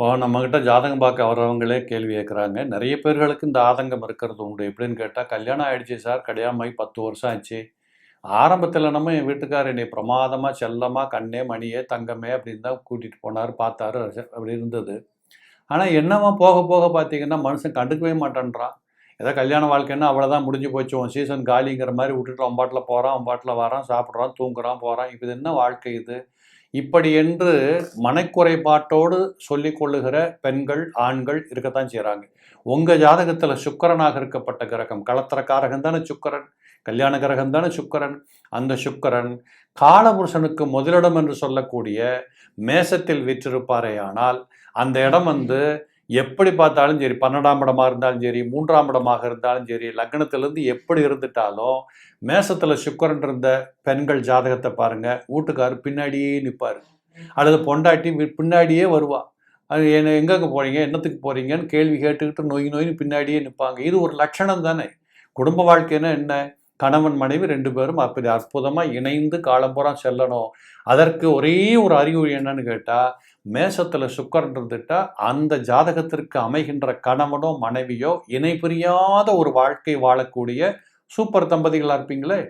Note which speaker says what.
Speaker 1: இப்போ நம்மக்கிட்ட ஜாதகம் பார்க்க வர்றவங்களே கேள்வி கேட்குறாங்க. நிறைய பேர்களுக்கு இந்த ஆதங்கம் இருக்கிறது உண்டு. எப்படின்னு கேட்டால் கல்யாணம் ஆகிடுச்சு சார் கல்யாணமாகி பத்து வருஷம் ஆச்சு. ஆரம்பத்தில் நம்ம என் வீட்டுக்கார் என்னை பிரமாதமாக செல்லமாக கண்ணே மணியே தங்கமே அப்படின்னு தான் கூட்டிகிட்டு போனார் பார்த்தாரு அப்படி இருந்தது. ஆனால் என்னவா போக போக பார்த்தீங்கன்னா மனுஷன் கண்டுக்கவே மாட்டேன்றான். ஏதோ கல்யாண வாழ்க்கைன்னா அவ்வளோதான் முடிஞ்சு போச்சு. உன் சீசன் காலிங்கிற மாதிரி விட்டுட்டு அவன் பாட்டில் போகிறான் அவன் பாட்டில் வரான் சாப்பிட்றான் தூங்குறான் போகிறான் இப்போ இது என்ன வாழ்க்கை இது? இப்படி என்று மனக்குறைபாட்டோடு சொல்லிக் கொள்ளுகிற பெண்கள் ஆண்கள் இருக்கத்தான் செய்கிறாங்க உங்கள் ஜாதகத்தில் சுக்கரனாக இருக்கப்பட்ட கிரகம் களத்திரக்காரகம் தானே சுக்கிரன் கல்யாண கிரகம் தானே சுக்கரன். அந்த சுக்கரன் காலபுருஷனுக்கு முதலிடம் என்று சொல்லக்கூடிய மேசத்தில் விற்றிருப்பாரேயானால் அந்த இடம் வந்து எப்படி பார்த்தாலும் சரி பன்னெண்டாம் இடமா இருந்தாலும் சரி மூன்றாம் இடமாக இருந்தாலும் சரி லக்னத்திலேருந்து எப்படி இருந்துட்டாலும் மேசத்தில் சுக்கரன் இருந்த பெண்கள் ஜாதகத்தை பாருங்கள் வீட்டுக்காரர் பின்னாடியே நிற்பார் அல்லது பொண்டாட்டி பின்னாடியே வருவா. அது என்ன எங்கெங்க போகிறீங்க என்னத்துக்கு போகிறீங்கன்னு கேள்வி கேட்டுக்கிட்டு நோய் நோயின்னு பின்னாடியே நிற்பாங்க இது ஒரு லட்சணம் தானே. குடும்ப வாழ்க்கைன்னா என்ன? கணவன் மனைவி ரெண்டு பேரும் அப்படி அற்புதமாக இணைந்து காலம்புறம் செல்லணும். அதற்கு ஒரே ஒரு அறிகுறி என்னன்னு கேட்டால் மேசத்தில் சுக்கரன் இருந்துட்டா அந்த ஜாதகத்திற்கு அமைகின்ற கணவனோ மனைவியோ இணை பிரியாத ஒரு வாழ்க்கை வாழக்கூடிய சூப்பர் தம்பதிகளாக இருப்பீங்களே?